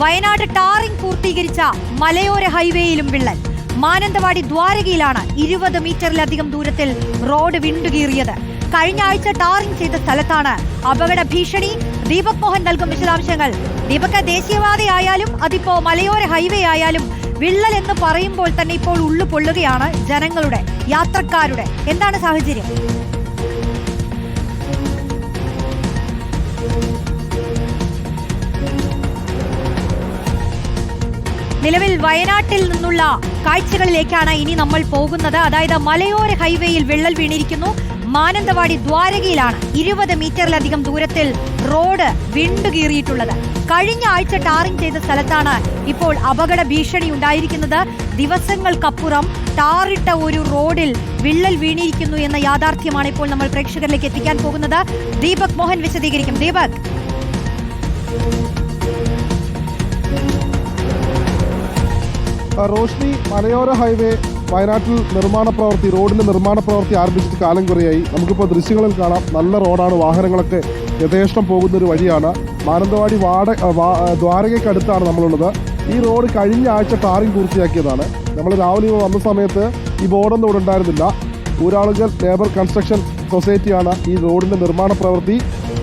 Wayanad tarring പൂർത്തീകരിച്ച മലയോര ഹൈവേയിലും വിള്ളൽ. മാനന്തവാടി ദ്വാരകയിലാണ് ഇരുപത് മീറ്ററിലധികം ദൂരത്തിൽ റോഡ് വിണ്ടുകീറിയത്. കഴിഞ്ഞ ആഴ്ച ടാറിംഗ് ചെയ്ത സ്ഥലത്താണ് അപകട ഭീഷണി. ദീപക് മോഹൻ നൽകും വിശദാംശങ്ങൾ. ദീപക് ദേശീയപാതയായാലും അതിപ്പോ മലയോര ഹൈവേ ആയാലും വിള്ളൽ എന്ന് പറയുമ്പോൾ തന്നെ ഇപ്പോൾ ഉള്ളു പൊള്ളുകയാണ് ജനങ്ങളുടെ യാത്രക്കാരുടെ. എന്താണ് സാഹചര്യം? നിലവിൽ വയനാട്ടിൽ നിന്നുള്ള കാഴ്ചകളിലേക്കാണ് ഇനി നമ്മൾ പോകുന്നത്. അതായത് മലയോര ഹൈവേയിൽ വിള്ളൽ വീണിരിക്കുന്നു. മാനന്തവാടി ദ്വാരകയിലാണ് ഇരുപത് മീറ്ററിലധികം ദൂരത്തിൽ റോഡ് വിണ്ടുകീറിയിട്ടുള്ളത്. കഴിഞ്ഞ ആഴ്ച ടാറിംഗ് ചെയ്ത സ്ഥലത്താണ് ഇപ്പോൾ അപകട ഭീഷണി ഉണ്ടായിരിക്കുന്നത്. ദിവസങ്ങൾക്കപ്പുറം ടാറിട്ട ഒരു റോഡിൽ വിള്ളൽ വീണിരിക്കുന്നു എന്ന യാഥാർത്ഥ്യമാണ് ഇപ്പോൾ നമ്മൾ പ്രേക്ഷകരിലേക്ക് എത്തിക്കാൻ പോകുന്നത്. ദീപക് മോഹൻ വിശദീകരിക്കും. ദീപക്. റോഷ്നി മലയോര ഹൈവേ വയനാട്ടിൽ നിർമ്മാണ പ്രവൃത്തി റോഡിന്റെ നിർമ്മാണ പ്രവൃത്തി ആരംഭിച്ചിട്ട് കാലം കുറയായി. നമുക്കിപ്പോൾ ദൃശ്യങ്ങളിൽ കാണാം. നല്ല റോഡാണ്. വാഹനങ്ങളൊക്കെ യഥേഷ്ടം പോകുന്ന ഒരു വഴിയാണ്. മാനന്തവാടി വാട ദ്വാരകയ്ക്കടുത്താണ് നമ്മളുള്ളത്. ഈ റോഡ് കഴിഞ്ഞ ആഴ്ച ടാറിംഗ് പൂർത്തിയാക്കിയതാണ്. നമ്മൾ രാവിലെ വന്ന സമയത്ത് ഈ ബോർഡൊന്നും ഇവിടെ ഉണ്ടായിരുന്നില്ല. ഊരാളുകൾ ലേബർ കൺസ്ട്രക്ഷൻ സൊസൈറ്റിയാണ് ഈ റോഡിന്റെ നിർമ്മാണ പ്രവൃത്തി.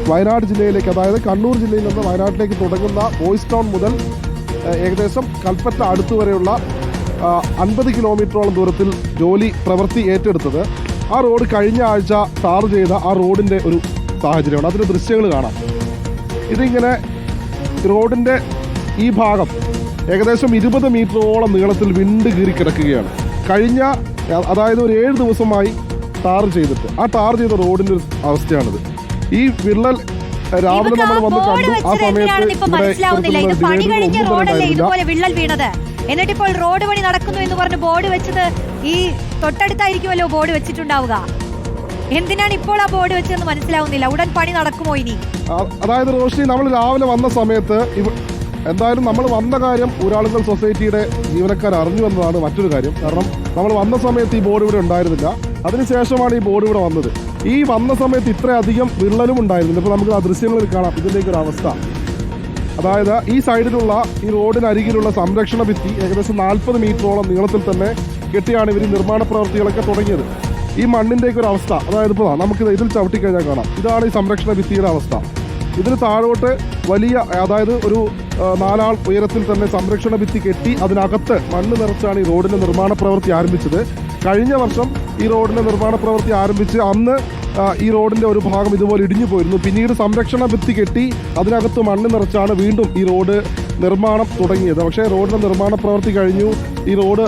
വയനാട് ജില്ലയിലേക്ക് അതായത് കണ്ണൂർ ജില്ലയിൽ നിന്ന് വയനാട്ടിലേക്ക് തുടങ്ങുന്ന ബോയ്സ് ടൗൺ മുതൽ ഏകദേശം കൽപ്പറ്റ അടുത്തു വരെയുള്ള അൻപത് കിലോമീറ്ററോളം ദൂരത്തിൽ ജോലി പ്രവൃത്തി ഏറ്റെടുത്തത്. ആ റോഡ് കഴിഞ്ഞ ആഴ്ച ടാർ ചെയ്ത ആ റോഡിന്റെ ഒരു സാഹചര്യമാണ്. അതിന്റെ ദൃശ്യങ്ങൾ കാണാം. ഇതിങ്ങനെ റോഡിന്റെ ഈ ഭാഗം ഏകദേശം ഇരുപത് മീറ്ററോളം നീളത്തിൽ വിണ്ട് കീറി കിടക്കുകയാണ്. കഴിഞ്ഞ അതായത് ഒരു ഏഴ് ദിവസമായി ടാർ ചെയ്തിട്ട് ആ ടാർ ചെയ്ത റോഡിന്റെ ഒരു അവസ്ഥയാണിത്. ഈ വിള്ളൽ രാവിലെ നമ്മൾ വന്ന് കണ്ടു. ആ സമയത്ത്. ഇതുപോലെ വിള്ളൽ വീണത്. എന്നിട്ടിപ്പോൾ റോഡ് പണി നടക്കുന്നു എന്ന് പറഞ്ഞ് ബോർഡ് വെച്ചത് ഈ തൊട്ടടുത്തായിരിക്കുമല്ലോ ബോർഡ് വെച്ചിട്ടുണ്ടാവുക. എന്തിനാണ് ഇപ്പോൾ ആ ബോർഡ് വെച്ചതെന്ന് മനസ്സിലാവുന്നില്ല. ഉടൻ പണി നടക്കുമോ ഇനി? അതായത് റോഷ്നി നമ്മൾ രാവിലെ വന്ന സമയത്ത് എന്തായാലും നമ്മൾ വന്ന കാര്യം ഊരാളുകൾ സൊസൈറ്റിയുടെ ജീവനക്കാർ അറിഞ്ഞു എന്നതാണ് മറ്റൊരു കാര്യം. കാരണം നമ്മൾ വന്ന സമയത്ത് ഈ ബോർഡ് ഇവിടെ ഉണ്ടായിരുന്നില്ല. അതിനുശേഷമാണ് ഈ ബോർഡ് ഇവിടെ വന്നത്. ഈ വന്ന സമയത്ത് ഇത്രയധികം വിള്ളലും ഉണ്ടായിരുന്നില്ല. ഇപ്പോൾ നമുക്ക് ആ ദൃശ്യങ്ങളിൽ കാണാം. ഇതിന്റെയൊക്കെ ഒരു അവസ്ഥ. അതായത് ഈ സൈഡിലുള്ള ഈ റോഡിനരികിലുള്ള സംരക്ഷണ ഭിത്തി ഏകദേശം നാൽപ്പത് മീറ്ററോളം നീളത്തിൽ തന്നെ കെട്ടിയാണ് ഇവർ നിർമ്മാണ പ്രവൃത്തികളൊക്കെ തുടങ്ങിയത്. ഈ മണ്ണിന്റെയൊക്കെ ഒരു അവസ്ഥ. അതായത് ഇപ്പോൾ നമുക്ക് ഇതിൽ ചവിട്ടിക്കഴിഞ്ഞാൽ കാണാം. ഇതാണ് ഈ സംരക്ഷണ ഭിത്തിയുടെ അവസ്ഥ. ഇതിന് താഴോട്ട് വലിയ അതായത് ഒരു നാലാൾ ഉയരത്തിൽ തന്നെ സംരക്ഷണ ഭിത്തി കെട്ടി അതിനകത്ത് മണ്ണ് നിറച്ചാണ് ഈ റോഡിന്റെ നിർമ്മാണ പ്രവൃത്തി ആരംഭിച്ചത്. കഴിഞ്ഞ വർഷം ഈ റോഡിന്റെ നിർമ്മാണ പ്രവൃത്തി ആരംഭിച്ച് അന്ന് ഈ റോഡിന്റെ ഒരു ഭാഗം ഇതുപോലെ ഇടിഞ്ഞു പോയിരുന്നു. പിന്നീട് സംരക്ഷണ ഭിത്തി കെട്ടി അതിനകത്ത് മണ്ണ് നിറച്ചാണ് വീണ്ടും ഈ റോഡ് നിർമ്മാണം തുടങ്ങിയത്. പക്ഷേ റോഡിന്റെ നിർമ്മാണ പ്രവൃത്തി കഴിഞ്ഞു. ഈ റോഡ്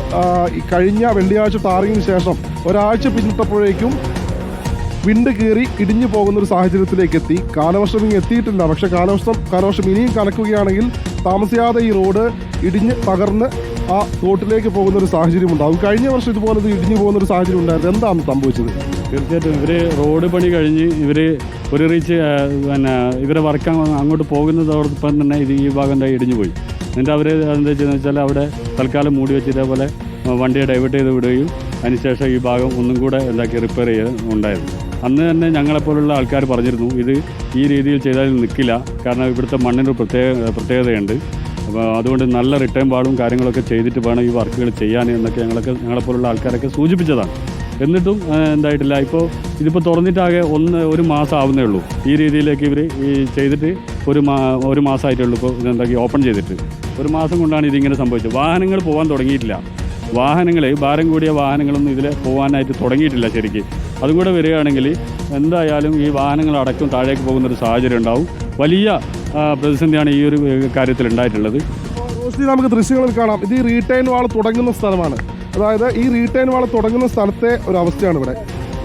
കഴിഞ്ഞ വെള്ളിയാഴ്ച ടാറിങ്ങിന് ശേഷം ഒരാഴ്ച പിന്നിട്ടപ്പോഴേക്കും വിണ്ട് കീറി ഇടിഞ്ഞു പോകുന്ന ഒരു സാഹചര്യത്തിലേക്ക് എത്തി കാലവർഷം ഇനി എത്തിയിട്ടില്ല. പക്ഷെ കാലവർഷം കാലവർഷം ഇനിയും കണക്കുകയാണെങ്കിൽ താമസിയാതെ ഈ റോഡ് ഇടിഞ്ഞ് തകർന്ന് ആ തോട്ടിലേക്ക് പോകുന്ന ഒരു സാഹചര്യം ഉണ്ടാവും കഴിഞ്ഞ വർഷം ഇതുപോലെ ഇത് ഇടിഞ്ഞു പോകുന്ന ഒരു സാഹചര്യം ഉണ്ടായിരുന്നു. എന്താണ് സംഭവിച്ചത്? തീർച്ചയായിട്ടും ഇവർ റോഡ് പണി കഴിഞ്ഞ് ഇവർ ഒരു റീച്ച് പിന്നെ ഇവരെ വർക്ക് അങ്ങോട്ട് പോകുന്നതോടൊപ്പം തന്നെ ഇത് ഈ ഭാഗം ഇടിഞ്ഞു പോയി. എന്നിട്ട് അവർ എന്താ ചെയ്യുന്നത് വെച്ചാൽ അവിടെ തൽക്കാലം മൂടി വെച്ച് ഇതേപോലെ വണ്ടിയെ ഡൈവേർട്ട് ചെയ്ത് വിടുകയും അതിനുശേഷം ഈ ഭാഗം ഒന്നും കൂടെ എന്താക്കി റിപ്പയർ ചെയ്ത് ഉണ്ടായിരുന്നു. അന്ന് തന്നെ ഞങ്ങളെപ്പോലുള്ള ആൾക്കാർ പറഞ്ഞിരുന്നു ഇത് ഈ രീതിയിൽ ചെയ്താൽ നിൽക്കില്ല കാരണം ഇവിടുത്തെ മണ്ണിന് പ്രത്യേക പ്രത്യേകതയുണ്ട്. അപ്പോൾ അതുകൊണ്ട് നല്ല റിട്ടേൺ പാടും കാര്യങ്ങളൊക്കെ ചെയ്തിട്ട് വേണം ഈ വർക്കുകൾ ചെയ്യാൻ എന്നൊക്കെ ഞങ്ങളൊക്കെ ഞങ്ങളെപ്പോലുള്ള ആൾക്കാരൊക്കെ സൂചിപ്പിച്ചതാണ്. എന്നിട്ടും എന്തായിട്ടില്ല. ഇപ്പോൾ ഇതിപ്പോൾ തുറന്നിട്ടാകെ ഒന്ന് ഒരു മാസം ആവുന്നേ ഉള്ളൂ. ഈ രീതിയിലേക്ക് ഇവർ ഈ ചെയ്തിട്ട് ഒരു മാ ഒരു മാസമായിട്ടുള്ളൂ ഇപ്പോൾ ഇതെന്താക്കി ഓപ്പൺ ചെയ്തിട്ട്. ഒരു മാസം കൊണ്ടാണ് ഇതിങ്ങനെ സംഭവിച്ചത്. വാഹനങ്ങൾ പോകാൻ തുടങ്ങിയിട്ടില്ല. വാഹനങ്ങൾ ഭാരം കൂടിയ വാഹനങ്ങളൊന്നും ഇതിൽ പോകാനായിട്ട് തുടങ്ങിയിട്ടില്ല ശരിക്ക്. അതും കൂടെ വരികയാണെങ്കിൽ എന്തായാലും ഈ വാഹനങ്ങൾ വാഹനങ്ങളടക്കം താഴേക്ക് പോകുന്ന ഒരു സാഹചര്യം ഉണ്ടാവും. വലിയ പ്രതിസന്ധിയാണ് ഈ ഒരു കാര്യത്തിൽ ഉണ്ടായിട്ടുള്ളത്. നമുക്ക് ദൃശ്യങ്ങളിൽ കാണാം. ഇത് ഈ വാൾ തുടങ്ങുന്ന സ്ഥലമാണ്. അതായത് ഈ റീറ്റെയിൻ വാൾ തുടങ്ങുന്ന സ്ഥലത്തെ ഒരു അവസ്ഥയാണ് ഇവിടെ.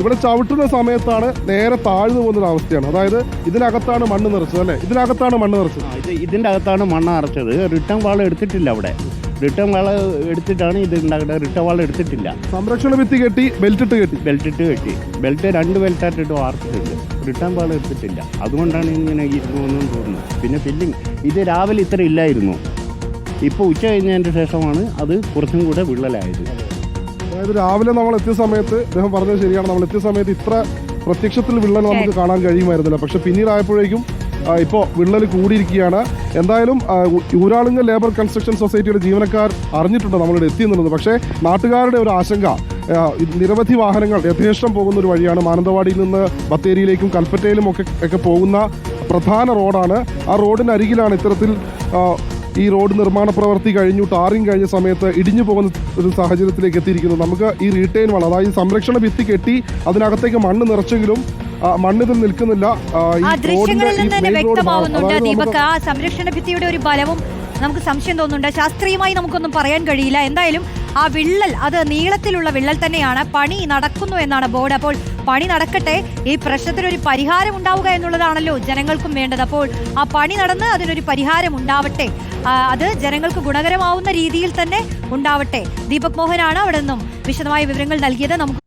ഇവിടെ ചവിട്ടുന്ന സമയത്താണ് നേരെ താഴ്ന്നു പോകുന്ന ഒരു അവസ്ഥയാണ്. അതായത് ഇതിനകത്താണ് മണ്ണ് നിറച്ചത് അല്ലേ? ഇതിനകത്താണ് മണ്ണ് നിറച്ചത്. ഇതിന്റെ അകത്താണ് മണ്ണ് നിറച്ചത്. റിട്ടേൺ വാൾ എടുത്തിട്ടില്ല അവിടെ. റിട്ടേൺ വാൾ എടുത്തിട്ടാണ് ഇത് ഉണ്ടാക്കുന്നത് റിട്ടേൺ വാൾ എടുത്തിട്ടില്ല. സംരക്ഷണ ഭിത്തി കെട്ടി ബെൽറ്റ് ഇട്ട് കെട്ടി. ബെൽറ്റ് ഇട്ട് കെട്ടി. ബെൽറ്റ് രണ്ട് ബെൽറ്റായിട്ടിട്ട് വാർത്തിട്ടുണ്ട്. റിട്ടേൺ വാൾ എടുത്തിട്ടില്ല. അതുകൊണ്ടാണ് ഇങ്ങനെ ഇരുന്നൂന്നും തോന്നുന്നു പിന്നെ ഫില്ലിങ് ഇത് രാവിലെ ഇത്ര ഇല്ലായിരുന്നു. ഇപ്പോൾ ഉച്ച കഴിഞ്ഞതിന്റെ ശേഷമാണ് അത് കുറച്ചും കൂടെ വിള്ളലായത്. അതായത് രാവിലെ നമ്മൾ എത്തിയ സമയത്ത് അദ്ദേഹം പറഞ്ഞത് ശരിയാണ്. നമ്മൾ എത്തിയ സമയത്ത് ഇത്ര പ്രത്യക്ഷത്തിൽ വിള്ളൽ നമുക്ക് കാണാൻ കഴിയുമായിരുന്നില്ല. പക്ഷെ പിന്നീട് ആയപ്പോഴേക്കും ഇപ്പോൾ വിള്ളൽ കൂടിയിരിക്കുകയാണ്. എന്തായാലും ഊരാളുങ്കൽ ലേബർ കൺസ്ട്രക്ഷൻ സൊസൈറ്റിയുടെ ജീവനക്കാർ അറിഞ്ഞിട്ടുണ്ട് നമ്മളിവിടെ എത്തിയെന്നുള്ളത്. പക്ഷേ നാട്ടുകാരുടെ ഒരു ആശങ്ക നിരവധി വാഹനങ്ങൾ യഥേഷ്ടം പോകുന്ന ഒരു വഴിയാണ് മാനന്തവാടിയിൽ നിന്ന് ബത്തേരിയിലേക്കും കൽപ്പറ്റയിലും ഒക്കെ ഒക്കെ പോകുന്ന പ്രധാന റോഡാണ്. ആ റോഡിനരികിലാണ് ഇത്തരത്തിൽ ഈ റോഡ് നിർമ്മാണ പ്രവൃത്തി കഴിഞ്ഞു ടാറിങ് കഴിഞ്ഞ സമയത്ത് ഇടിഞ്ഞു പോകുന്ന ഒരു സാഹചര്യത്തിലേക്ക് എത്തിയിരിക്കുന്നത്. നമുക്ക് ഈ റീറ്റെയിൻ വള അതായത് സംരക്ഷണ ഭിത്തി കെട്ടി അതിനകത്തേക്ക് മണ്ണ് നിറച്ചെങ്കിലും ആ, മണ്ണിതിൽ നിൽക്കുന്നില്ല. ആ, ദൃശ്യങ്ങളിൽ നിന്ന് തന്നെ വ്യക്തമാവുന്നുണ്ട്. ദീപക് ആ സംരക്ഷണ ഭിത്തിയുടെ ഒരു ബലവും നമുക്ക് സംശയം തോന്നുന്നുണ്ട്. ശാസ്ത്രീയമായി നമുക്കൊന്നും പറയാൻ കഴിയില്ല. എന്തായാലും ആ വിള്ളൽ അത് നീളത്തിലുള്ള വിള്ളൽ തന്നെയാണ്. പണി നടക്കുന്നു എന്നാണ് ബോർഡ്. അപ്പോൾ പണി നടക്കട്ടെ. ഈ പ്രശ്നത്തിനൊരു പരിഹാരം ഉണ്ടാവുക എന്നുള്ളതാണല്ലോ ജനങ്ങൾക്കും വേണ്ടത്. അപ്പോൾ ആ പണി നടന്ന് അതിനൊരു പരിഹാരം ഉണ്ടാവട്ടെ. അത് ജനങ്ങൾക്ക് ഗുണകരമാവുന്ന രീതിയിൽ തന്നെ ഉണ്ടാവട്ടെ. ദീപക് മോഹനാണ് അവിടെ നിന്നും വിശദമായ വിവരങ്ങൾ നൽകിയത്. നമുക്ക്